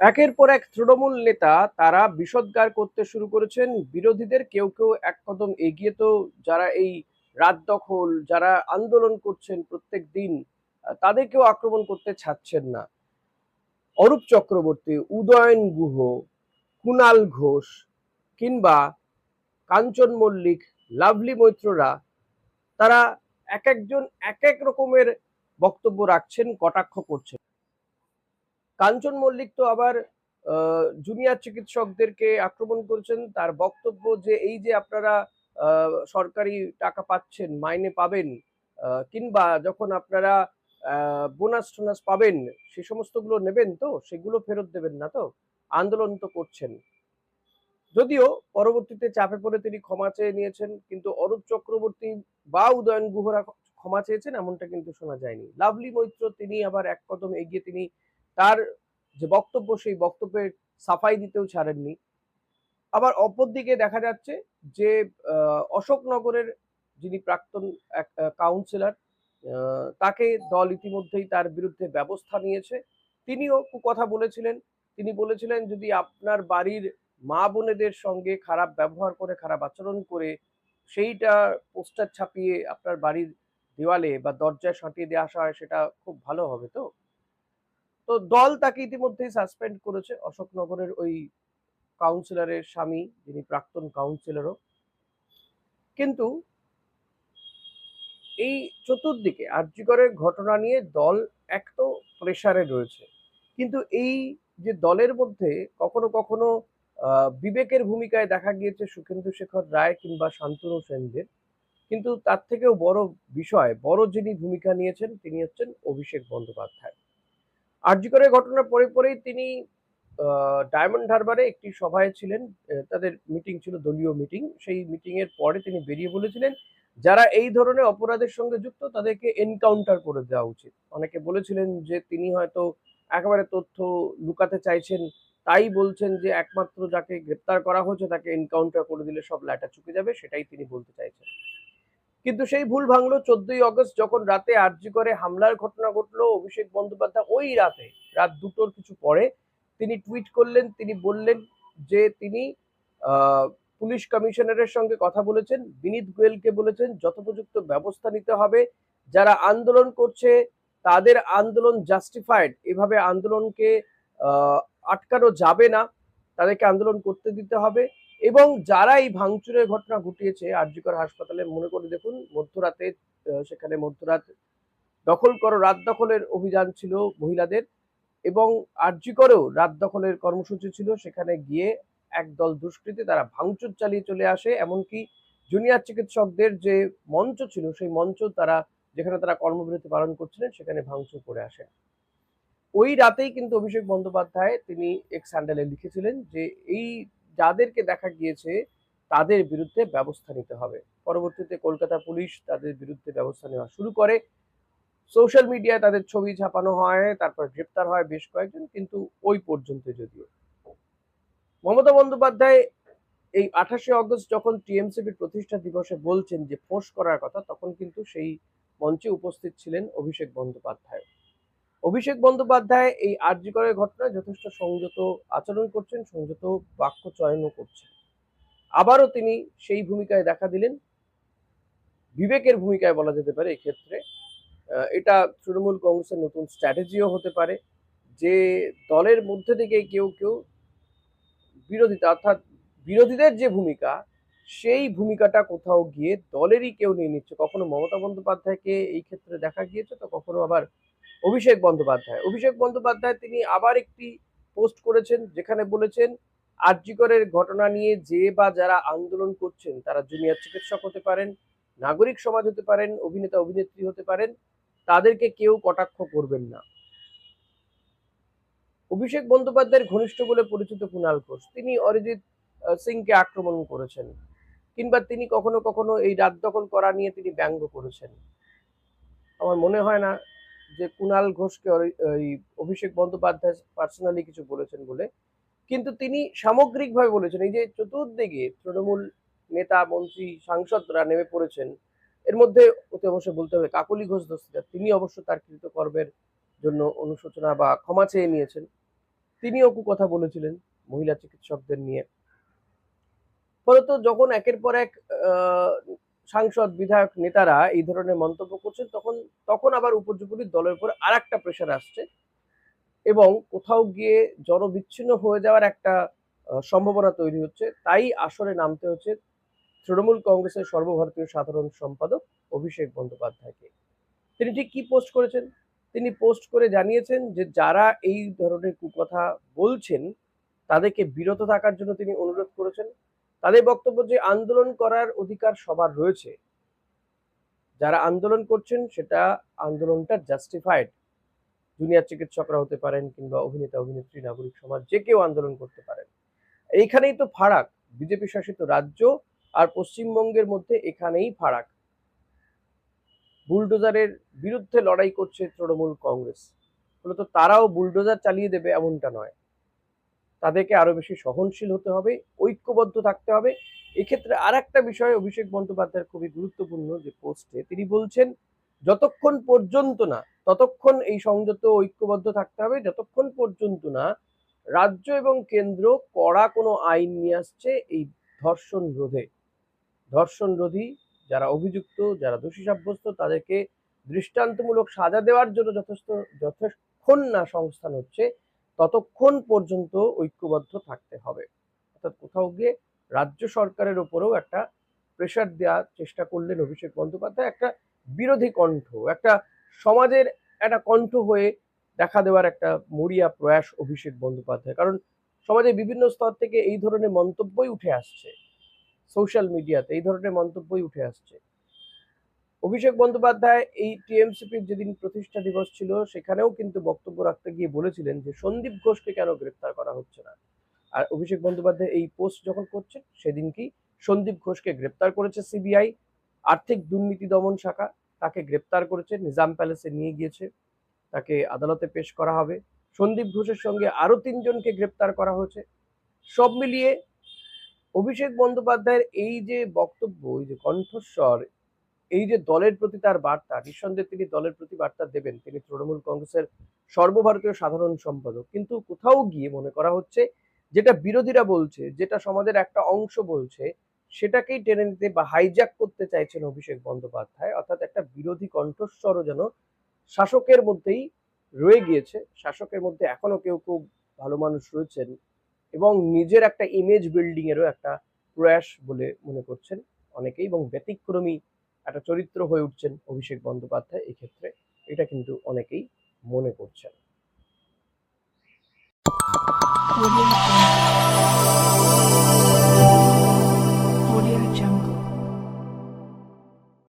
একের পর এক তৃণমূল নেতা তারা বিষোদ্গার করতে শুরু করেছেন। বিরোধীদের কেউ কেউ এক কদম এগিয়ে তো যারা এই রাত দখল, যারা আন্দোলন করছেন প্রত্যেক দিন, তাদেরকেও আক্রমণ করতে ছাড়ছেন না। অরূপ চক্রবর্তী, উদয়ন গুহ কুণাল ঘোষ কিংবা কাঞ্চন মল্লিক, লাভলি মৈত্ররা, তারা এক একজন এক এক রকমের বক্তব্য রাখছেন, কটাক্ষ করছেন। কাঞ্চন মল্লিক তো আবার জুনিয়র চিকিৎসকদেরকে আক্রমণ করেছেন। তার বক্তব্য যে, এই যে আপনারা সরকারি টাকা পাচ্ছেন, মাইনে পাবেন কিংবা যখন আপনারা বোনাস টোনাস পাবেন, সে সমস্তগুলো নেবেন তো? সেগুলো ফেরত দেবেন না তো? আন্দোলন তো করছেন। যদিও পরবর্তীতে চাপে পড়ে তিনি ক্ষমা চেয়ে নিয়েছেন, কিন্তু অরূপ চক্রবর্তী বা উদয়ন গুহরা ক্ষমা চেয়েছেন, এমনটা কিন্তু শোনা যায়নি। লাভলি মৈত্র তিনি আবার এক কদম এগিয়ে তিনি তার যে বক্তব্য, সেই বক্তব্যের সাফাই দিতেও ছাড়েননি। আবার অপরদিকে দেখা যাচ্ছে যে অশোকনগরের যিনি প্রাক্তন কাউন্সিলর তাকে দল ইতিমধ্যেই তার বিরুদ্ধে ব্যবস্থা নিয়েছে। তিনিও কথা বলেছিলেন। তিনি বলেছিলেন, যদি আপনার বাড়ির মা বোনেদের সঙ্গে খারাপ ব্যবহার করে, খারাপ আচরণ করে, সেইটা পোস্টার ছাপিয়ে আপনার বাড়ির দেওয়ালে বা দরজায় সাঁটিয়ে দিয়ে আসা হয়, সেটা খুব ভালো হবে তো? তো দল তাকে ইতিমধ্যেই সাসপেন্ড করেছে। অশোকনগরের ওই কাউন্সিলরের স্বামী, যিনি প্রাক্তন কাউন্সিলরও কিন্তু এই চতুর্দিকে আর্যিকরের ঘটনা নিয়ে দল এক তো প্রেসারে রয়েছে। কিন্তু এই যে দলের মধ্যে কখনো কখনো বিবেকের ভূমিকায় দেখা গিয়েছে সুখেন্দু শেখর রায় কিংবা শান্তনু সেনদের। কিন্তু তার থেকেও বড় বিষয়, বড় যিনি ভূমিকা নিয়েছেন, তিনি হচ্ছেন অভিষেক বন্দ্যোপাধ্যায়। আরজিকরের ঘটনার পরে পরেই তিনি ডায়মন্ড হারবারে একটি সভায় ছিলেন। তাদের মিটিং ছিল, দলীয় মিটিং। সেই মিটিং এর পরে তিনি বেরিয়ে বলেছিলেন, যারা এই ধরনের অপরাধের সঙ্গে যুক্ত, তাদেরকে এনকাউন্টার করে দেওয়া উচিত। অনেকে বলেছিলেন যে, তিনি হয়তো একেবারে তথ্য লুকাতে চাইছেন, তাই বলছেন যে, একমাত্র যাকে গ্রেপ্তার করা হয়েছে, তাকে এনকাউন্টার করে দিলে সব লাটা চুকে যাবে, সেটাই তিনি বলতে চাইছেন। কিন্তু সেই ভুল ভাঙলো চোদ্দই অগস্ট যখন রাতে আরজি করে হামলার ঘটনা ঘটলো অভিষেক বন্দ্যোপাধ্যায় ওই রাতে, রাত দুটোর কিছু পরে তিনি টুইট করলেন, তিনি বললেন যে তিনি পুলিশ কমিশনারের সঙ্গে কথা বলেছেন, বিনীত গোয়েলকে বলেছেন যথোপযুক্ত ব্যবস্থা নিতে হবে, যারা আন্দোলন করছে তাদের আন্দোলন জাস্টিফাইড এভাবে আন্দোলনকে আটকানো যাবে না, তাদেরকে আন্দোলন করতে দিতে হবে। এবং যারা এই ভাঙচুরের ঘটনা ঘটিয়েছে আরজিকর হাসপাতালে, মনে করে দেখুন, মধ্যরাতে সেখানে মধ্যরাত দখল করো, রাত দখলের অভিযান ছিল মহিলাদের এবং আরজিকরেও রাত দখলের কর্মসূচি ছিল। সেখানে গিয়ে একদল দুষ্কৃতী তারা ভাঙচুর চালিয়ে চলে আসে। এমনকি জুনিয়র চিকিৎসকদের যে মঞ্চ ছিল, সেই মঞ্চ তারা, যেখানে তারা কর্মবিরতি পালন করছিলেন, সেখানে ভাঙচুর করে আসে। ওই রাতেই কিন্তু অভিষেক বন্দ্যোপাধ্যায় তিনি এক্স হ্যান্ডেলে লিখেছিলেন যে, এই যাদেরকে দেখা গিয়েছে তাদের বিরুদ্ধে ব্যবস্থা নিতে হবে। পরবর্তীতে কলকাতা পুলিশ তাদের বিরুদ্ধে ব্যবস্থা নেওয়া শুরু করে। সোশ্যাল মিডিয়ায় তাদের ছবি ছাপানো হয়, তারপর গ্রেপ্তার হয় বেশ কয়েকজন, কিন্তু ওই পর্যন্ত যদিও। মমতা বন্দ্যোপাধ্যায় এই আঠাশে অগস্ট যখন টিএমসিপির প্রতিষ্ঠা দিবসে বলছেন যে ফোঁস করার কথা, তখন কিন্তু সেই মঞ্চে উপস্থিত ছিলেন অভিষেক বন্দ্যোপাধ্যায়। অভিষেক বন্দ্যোপাধ্যায় এই আর্যিকরের ঘটনায় যথেষ্ট সংযত আচরণ করছেন, সংযত বাক্য চয়নও করছেন। আবারও তিনি সেই ভূমিকায় দেখা দিলেন। বিবেকের ভূমিকায় বলা যেতে পারে এক্ষেত্রে। এটা তৃণমূল কংগ্রেসের নতুন স্ট্র্যাটেজিও হতে পারে। যে দলের মধ্যে থেকে কেউ কেউ বিরোধিতা, অর্থাৎ বিরোধীদের যে ভূমিকা, সেই ভূমিকাটা কোথাও গিয়ে দলেরই কেউ নিয়ে নিচ্ছে। কখনো মমতা বন্দ্যোপাধ্যায়কে এই ক্ষেত্রে দেখা গিয়েছে, তো কখনো আবার অভিষেক বন্দ্যোপাধ্যায়। অভিষেক বন্দ্যোপাধ্যায় তিনি আবার একটি পোস্ট করেছেন যেখানে বলেছেন, আরজিকরের ঘটনা নিয়ে যে বা যারা আন্দোলন করছেন, তারা জুনিয়র চিকিৎসক হতে পারেন, নাগরিক সমাজ হতে পারেন, অভিনেতা, অভিনেত্রী হতে পারেন, তাদেরকে কেউ কটাক্ষ করবেন না। অভিষেক বন্দ্যোপাধ্যায়ের ঘনিষ্ঠ বলে পরিচিত কুণাল ঘোষ, তিনি অরিজিৎ সিংকে আক্রমণ করেছেন, কিংবা তিনি কখনো কখনো এই রাত দখল করা নিয়ে তিনি ব্যঙ্গ করেছেন। আমার মনে হয় না যে কুণাল ঘোষকে ওই অভিষেক বন্দ্যোপাধ্যায় পার্সোনালি কিছু বলেছেন বলে। কিন্তু তিনি সামগ্রিকভাবে বলেছেন, এই যে চতুর্দিকে তৃণমূল নেতা, মন্ত্রী, সাংসদরা নেমে পড়েছেন, এর মধ্যে অতি অবশ্যই বলতে হবে কাকলি ঘোষ দস্তিদার তিনি অবশ্য তার কৃতকর্মের জন্য অনুশোচনা বা ক্ষমা চেয়ে নিয়েছেন। তিনি তিনিও কথা বলেছিলেন মহিলা চিকিৎসকদের নিয়ে। ফলত যখন একের পর এক সাংসদ, বিধায়ক, নেতারা এই ধরনের মন্তব্য করছেন, তখন তখন আবার উপর্যুপরি দলের উপর আর একটা প্রেশার আসছে এবং কোথাও গিয়ে জনবিচ্ছিন্ন হয়ে যাওয়ার একটা সম্ভাবনা তৈরি হচ্ছে। তাই আসরে নামতে হচ্ছে তৃণমূল কংগ্রেসের সর্বভারতীয় সাধারণ সম্পাদক অভিষেক বন্দ্যোপাধ্যায়কে। তিনি ঠিক কি পোস্ট করেছেন? তিনি পোস্ট করে জানিয়েছেন যে, যারা এই ধরনের কুকথা বলছেন, তাদেরকে বিরত থাকার জন্য তিনি অনুরোধ করেছেন। তাদের বক্তব্য যে আন্দোলন করার অধিকার সবার রয়েছে। যারা আন্দোলন করছেন, সেটা আন্দোলনটা জাস্টিফাইড জুনিয়র চিকিৎসকরা হতে পারেন কিংবা অভিনেতা, অভিনেত্রী, নাগরিক সমাজ, যে কেউ আন্দোলন করতে পারেন। এইখানেই তো ফারাক। বিজেপি শাসিত রাজ্য আর পশ্চিমবঙ্গের মধ্যে এখানেই ফারাক। বুলডোজারের বিরুদ্ধে লড়াই করছে তৃণমূল কংগ্রেস। মূলত তারাও বুলডোজার চালিয়ে দেবে এমনটা নয়। তাদেরকে আরও বেশি সহনশীল হতে হবে, ঐক্যবদ্ধ থাকতে হবে। এক্ষেত্রে আর একটা বিষয়, অভিষেক বন্দ্যোপাধ্যায়ের খুবই গুরুত্বপূর্ণ যে পোস্টে তিনি বলছেন, যতক্ষণ পর্যন্ত না, ততক্ষণ এই সংযত ঐক্যবদ্ধ থাকতে হবে, যতক্ষণ পর্যন্ত না রাজ্য এবং কেন্দ্র কড়া কোনো আইন নিয়ে আসছে এই ধর্ষণ রোধে। ধর্ষণ রোধী যারা অভিযুক্ত, যারা দোষী সাব্যস্ত, তাদেরকে দৃষ্টান্তমূলক সাজা দেওয়ার জন্য যথেষ্ট যতক্ষণ না সংস্থান হচ্ছে। ততক্ষণ পর্যন্ত ঐক্যবদ্ধ থাকতে হবে। অর্থাৎ কোথাও গিয়ে রাজ্য সরকারের ওপরেও একটা প্রেশার দেওয়ার চেষ্টা করলেন অভিষেক বন্দ্যোপাধ্যায়। একটা বিরোধী কণ্ঠ, একটা সমাজের একটা কণ্ঠ হয়ে দেখা দেওয়ার একটা মরিয়া প্রয়াস অভিষেক বন্দ্যোপাধ্যায়। কারণ সমাজের বিভিন্ন স্তর থেকে এই ধরনের মন্তব্যই উঠে আসছে। সোশ্যাল মিডিয়াতে এই ধরনের মন্তব্যই উঠে আসছে। অভিষেক বন্দ্যোপাধ্যায় এই টিএমসিপির যেদিন প্রতিষ্ঠা দিবস ছিল, সেখানেও কিন্তু বক্তব্য রাখতে গিয়ে বলেছিলেন যে সন্দীপ ঘোষকে কেন গ্রেপ্তার করা হচ্ছে না। আর অভিষেক বন্দ্যোপাধ্যায় এই পোস্ট যখন করছেন, সেদিনকেই সন্দীপ ঘোষকে গ্রেপ্তার করেছে সিবিআই। আর্থিক দুর্নীতি দমন শাখা তাকে গ্রেপ্তার করেছে, নিজাম প্যালেসে নিয়ে গিয়েছে, তাকে আদালতে পেশ করা হবে। সন্দীপ ঘোষের সঙ্গে আরও তিনজনকে গ্রেপ্তার করা হয়েছে। সব মিলিয়ে অভিষেক বন্দ্যোপাধ্যায়ের এই যে বক্তব্য, এই যে কণ্ঠস্বর এই যে দলের প্রতি তার বার্তা, নিঃসন্দেহে তিনি দলের প্রতি বার্তা দেবেন। তিনি তৃণমূল কংগ্রেসের সর্বভারতীয় সাধারণ সম্পাদক। কিন্তু কোথাও গিয়ে মনে করা হচ্ছে, যেটা বিরোধীরা বলছে, যেটা সমাজের একটা অংশ বলছে, সেটাকেই টেনে নিতে বা হাইজ্যাক করতে চাইছেন অভিষেক বন্দ্যোপাধ্যায়। অর্থাৎ একটা বিরোধী কণ্ঠস্বরও যেন শাসকের মধ্যেই রয়ে গিয়েছে। শাসকের মধ্যে এখনও কেউ কেউ ভালো মানুষ রয়েছেন এবং নিজের একটা ইমেজ বিল্ডিং এরও একটা প্রয়াস বলে মনে করছেন অনেকেই এবং ব্যতিক্রমী একটা চরিত্র হয়ে উঠছেন অভিষেক বন্দ্যোপাধ্যায় এই ক্ষেত্রে এটা কিন্তু অনেকেই মনে করছেন।